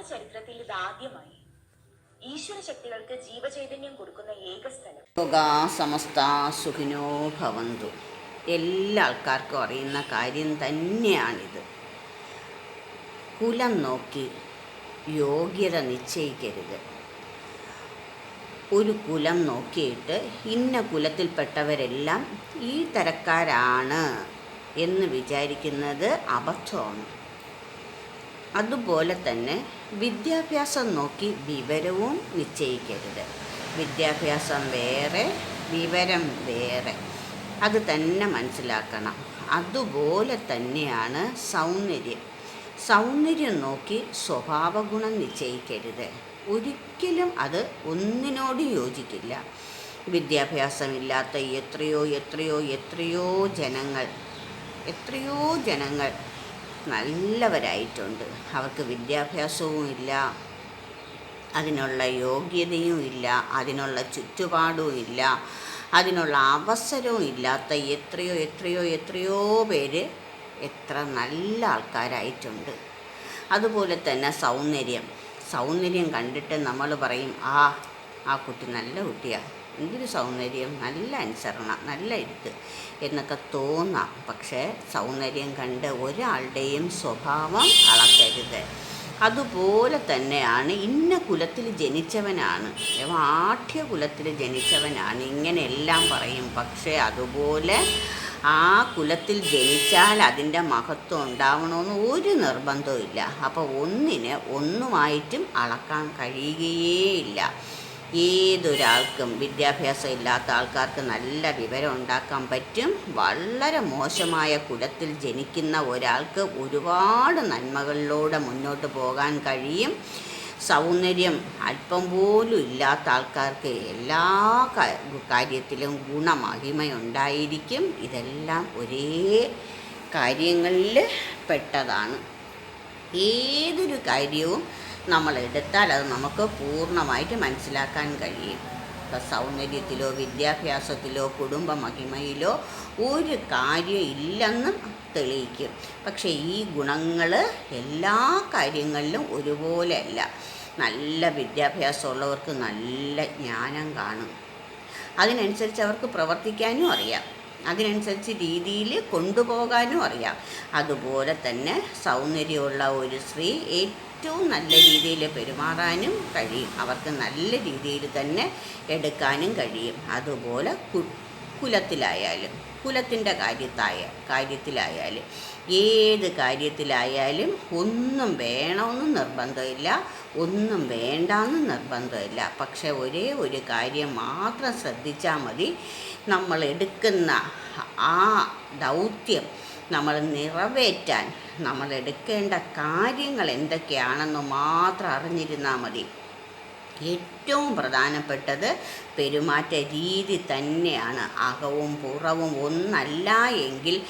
ഭാരത ചരിത്രത്തിൽ ഇത് ഈശ്വര ശക്തികൾക്ക് ജീവചൈതന്യം കൊടുക്കുന്ന ഏക സ്ഥലം. സമസ്ത സുഖിനോ ഭവന്തു. എല്ലാ ആൾക്കാർക്കും അറിയുന്ന കാര്യം തന്നെയാണിത്. കുലം നോക്കി യോഗ്യത നിശ്ചയിക്കരുത്. ഒരു കുലം നോക്കിയിട്ട് ഇന്ന കുലത്തിൽപ്പെട്ടവരെല്ലാം ഈ തരക്കാരാണ് എന്ന് വിചാരിക്കുന്നത് അബദ്ധമാണ്. അതുപോലെ തന്നെ വിദ്യാഭ്യാസം നോക്കി വിവരവും നിശ്ചയിക്കരുത്. വിദ്യാഭ്യാസം വേറെ വിവരം വേറെ. അത് തന്നെ മനസ്സിലാക്കണം. അതുപോലെ തന്നെയാണ് സൗന്ദര്യം. സൗന്ദര്യം നോക്കി സ്വഭാവഗുണം നിശ്ചയിക്കരുത്. ഒരിക്കലും അത് ഒന്നിനോട് യോജിക്കില്ല. വിദ്യാഭ്യാസമില്ലാത്ത എത്രയോ എത്രയോ എത്രയോ ജനങ്ങൾ എത്രയോ ജനങ്ങൾ നല്ലവരായിട്ടുണ്ട്. അവർക്ക് വിദ്യാഭ്യാസവും ഇല്ല അതിനുള്ള യോഗ്യതയും ഇല്ല അതിനുള്ള ചുറ്റുപാടും ഇല്ല അതിനുള്ള അവസരവും ഇല്ലാത്ത എത്രയോ എത്രയോ എത്രയോ പേര് എത്ര നല്ല ആൾക്കാരായിട്ടുണ്ട്. അതുപോലെ തന്നെ സൗന്ദര്യം. സൗന്ദര്യം കണ്ടിട്ട് നമ്മൾ പറയും ആ ആ കുട്ടി നല്ല കുട്ടിയാണ് എന്തൊരു സൗന്ദര്യം നല്ല അനുസരണ നല്ല എഴുത്ത് എന്നൊക്കെ തോന്നാം. പക്ഷേ സൗന്ദര്യം കണ്ട് ഒരാളുടെയും സ്വഭാവം അളക്കരുത്. അതുപോലെ തന്നെയാണ് ഇന്ന കുലത്തിൽ ജനിച്ചവനാണ്. ആഠ്യ കുലത്തിൽ ജനിച്ചവനാണ്. ഇങ്ങനെയെല്ലാം പറയും. പക്ഷേ അതുപോലെ ആ കുലത്തിൽ ജനിച്ചാൽ അതിന്റെ മഹത്വം ഉണ്ടാവണമെന്ന് ഒരു നിർബന്ധവും ഇല്ല അപ്പോൾ ഒന്നിനെ ഒന്നുമായിട്ടും അളക്കാൻ കഴിയുകയേയില്ല. ഏതൊരാൾക്കും വിദ്യാഭ്യാസം ഇല്ലാത്ത ആൾക്കാർക്ക് നല്ല വിവരം ഉണ്ടാക്കാൻ പറ്റും. വളരെ മോശമായ കുലത്തിൽ ജനിക്കുന്ന ഒരാൾക്ക് ഒരുപാട് നന്മകളിലൂടെ മുന്നോട്ട് പോകാൻ കഴിയും. സൗന്ദര്യം അല്പം പോലും ഇല്ലാത്ത ആൾക്കാർക്ക് എല്ലാ കാര്യത്തിലും ഗുണമഹിമയുണ്ടായിരിക്കും. ഇതെല്ലാം ഒരേ കാര്യങ്ങളിൽ പെട്ടതാണ്. ഏതൊരു കാര്യവും നമ്മൾ എടുത്താൽ അത് നമുക്ക് പൂർണമായിട്ട് മനസ്സിലാക്കാൻ കഴിയും. ഇപ്പം സൗന്ദര്യത്തിലോ വിദ്യാഭ്യാസത്തിലോ കുടുംബമഹിമയിലോ ഒരു കാര്യം ഇല്ലെന്ന് തെളിയിക്കും. പക്ഷേ ഈ ഗുണങ്ങൾ എല്ലാ കാര്യങ്ങളിലും ഒരുപോലെയല്ല. നല്ല വിദ്യാഭ്യാസമുള്ളവർക്ക് നല്ല ജ്ഞാനം കാണും. അതിനനുസരിച്ച് അവർക്ക് പ്രവർത്തിക്കാനും അറിയാം. അതിനനുസരിച്ച് രീതിയിൽ കൊണ്ടുപോകാനും അറിയാം. അതുപോലെ തന്നെ സൗന്ദര്യമുള്ള ഒരു സ്ത്രീ ഏറ്റവും നല്ല രീതിയിൽ പെരുമാറാനും കഴിയും. അവർക്ക് നല്ല രീതിയിൽ തന്നെ എടുക്കാനും കഴിയും. അതുപോലെ കു കുലത്തിലായാലും കുലത്തിന്റെ കാര്യത്തായ കാര്യത്തിലായാലും ഏത് കാര്യത്തിലായാലും ഒന്നും വേണമെന്നും നിർബന്ധമില്ല ഒന്നും വേണ്ടാന്ന് നിർബന്ധമില്ല. പക്ഷെ ഒരേ ഒരു കാര്യം മാത്രം ശ്രദ്ധിച്ചാൽ മതി. നമ്മൾ എടുക്കുന്ന ആ ദൗത്യം നമ്മൾ നിറവേറ്റാൻ നമ്മൾ എടുക്കേണ്ട കാര്യങ്ങൾ എന്തൊക്കെയാണെന്ന് മാത്രം അറിഞ്ഞിരുന്നാൽ മതി. ഏറ്റവും പ്രധാനപ്പെട്ടത് പെരുമാറ്റ രീതി തന്നെയാണ്. അകവും പുറവും ഒന്നല്ല എങ്കിൽ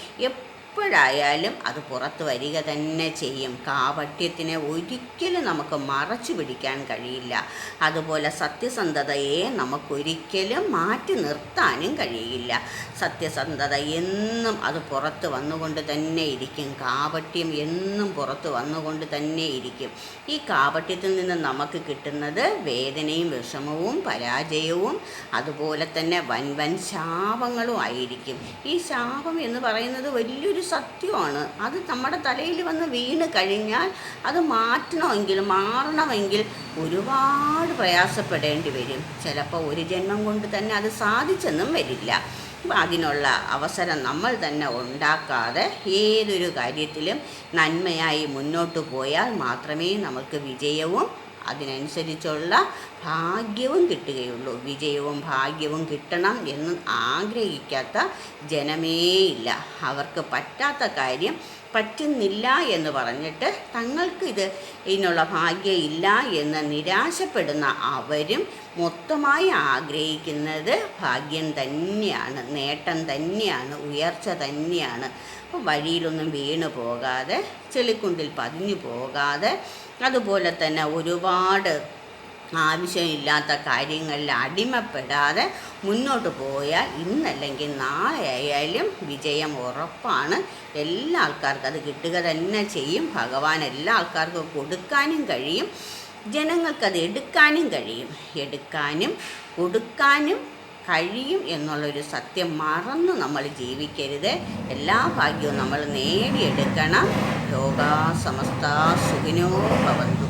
എപ്പോഴായാലും അത് പുറത്ത് വരിക തന്നെ ചെയ്യും. കാപട്യത്തിനെ ഒരിക്കലും നമുക്ക് മറച്ചു പിടിക്കാൻ കഴിയില്ല. അതുപോലെ സത്യസന്ധതയെ നമുക്കൊരിക്കലും മാറ്റി നിർത്താനും കഴിയില്ല. സത്യസന്ധത എന്നും അത് പുറത്ത് വന്നുകൊണ്ട് തന്നെ ഇരിക്കും. കാപട്യം എന്നും പുറത്ത് വന്നുകൊണ്ട് തന്നെ ഇരിക്കും. ഈ കാപട്യത്തിൽ നിന്ന് നമുക്ക് കിട്ടുന്നത് വേദനയും വിഷമവും പരാജയവും അതുപോലെ തന്നെ വൻ വൻ ശാപങ്ങളും ആയിരിക്കും. ഈ ശാപം എന്ന് പറയുന്നത് വലിയൊരു സത്യമാണ്. അത് നമ്മുടെ തലയിൽ വന്ന് വീണ് കഴിഞ്ഞാൽ അത് മാറ്റണമെങ്കിൽ മാറണമെങ്കിൽ ഒരുപാട് പ്രയാസപ്പെടേണ്ടി വരും. ചിലപ്പോൾ ഒരു ജന്മം കൊണ്ട് തന്നെ അത് സാധിച്ചെന്നും വരില്ല. അതിനുള്ള അവസരം നമ്മൾ തന്നെ ഉണ്ടാക്കാതെ ഏതൊരു കാര്യത്തിലും നന്മയായി മുന്നോട്ട് പോയാൽ മാത്രമേ നമുക്ക് വിജയവും അതിനനുസരിച്ചുള്ള ഭാഗ്യവും കിട്ടുകയുള്ളൂ. വിജയവും ഭാഗ്യവും കിട്ടണം എന്ന് ആഗ്രഹിക്കാത്ത ജനമേയില്ല. അവർക്ക് പറ്റാത്ത കാര്യം പറ്റുന്നില്ല എന്ന് പറഞ്ഞിട്ട് തങ്ങൾക്ക് ഇത് ഇതിനുള്ള ഭാഗ്യം ഇല്ല എന്ന് നിരാശപ്പെടുന്ന അവരും മൊത്തമായി ആഗ്രഹിക്കുന്നത് ഭാഗ്യം തന്നെയാണ് നേട്ടം തന്നെയാണ് ഉയർച്ച തന്നെയാണ്. അപ്പോൾ വഴിയിലൊന്നും വീണു പോകാതെ ചെളിക്കുണ്ടിൽ പതിഞ്ഞു പോകാതെ അതുപോലെ തന്നെ ഒരുപാട് ആവശ്യമില്ലാത്ത കാര്യങ്ങളിൽ അടിമപ്പെടാതെ മുന്നോട്ട് പോയാൽ ഇന്നല്ലെങ്കിൽ നാളെ ആയാലും വിജയം ഉറപ്പാണ്. എല്ലാ ആൾക്കാർക്കും അത് കിട്ടുക തന്നെ ചെയ്യും. ഭഗവാൻ എല്ലാ ആൾക്കാർക്കും കൊടുക്കാനും കഴിയും. ജനങ്ങൾക്കത് എടുക്കാനും കഴിയും. എടുക്കാനും കൊടുക്കാനും കഴിയും എന്നുള്ളൊരു സത്യം മറന്ന് നമ്മൾ ജീവിക്കരുത്. എല്ലാ ഭാഗ്യവും നമ്മൾ നേടിയെടുക്കണം. ലോകാ സമസ്ത സുഖിനോ ഭവന്തു.